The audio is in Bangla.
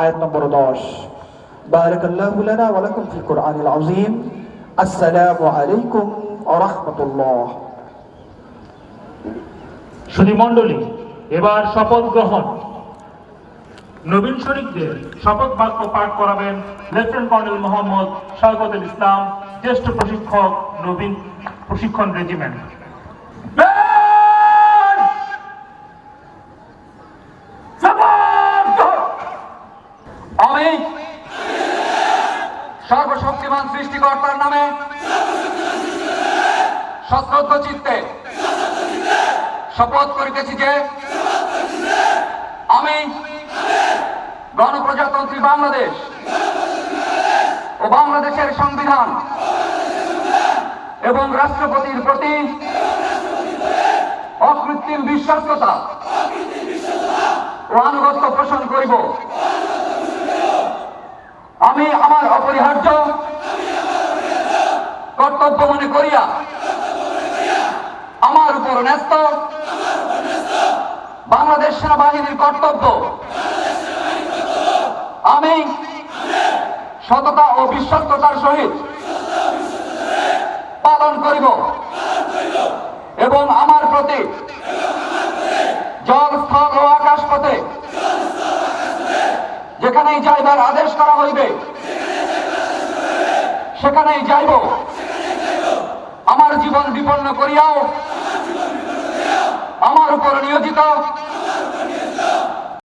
আয়াত নম্বর দশ। বারাকাল্লাহু লানা ওয়া লাকুম ফিল কোরআনিল আযীম। আসসালামু আলাইকুম ওয়া রাহমাতুল্লাহ। সুধী মণ্ডলী, এবার শপথ গ্রহণ। নবীন শরীফদের শপথ বাক্য পাঠ করাবেন লেফটেন্ট কর্নেল মোহাম্মদ শওকতুল ইসলাম, জ্যেষ্ঠ প্রশিক্ষক নবীন প্রশিক্ষণ রেজিমেন্ট। সর্বশক্তিমান সৃষ্টিকর্তার নামে সশ্রদ্ধ চিত্তে শপথ করিতেছি যে আমি গণপ্রজাতন্ত্রী বাংলাদেশ ও বাংলাদেশের সংবিধান এবং রাষ্ট্রপতির প্রতি অকৃত্রিম বিশ্বাসতা ও আনুগত্য পোষণ করিব। আমি আমার অপরিহার্য কর্তব্য মনে করিয়া আমার উপর ন্যস্ত বাংলাদেশ সেনাবাহিনীর কর্তব্য। আমি সততা ও বিশ্বস্ততার সহিত পালন করিব এবং আমার প্রতি জল, স্থল ও আকাশ পথে যেখানেই যাইবার আদেশ করা হইবে। সেখানেই যাইব। আমার জীবন বিপন্ন করিয়াও আমার উপর নিয়োজিত।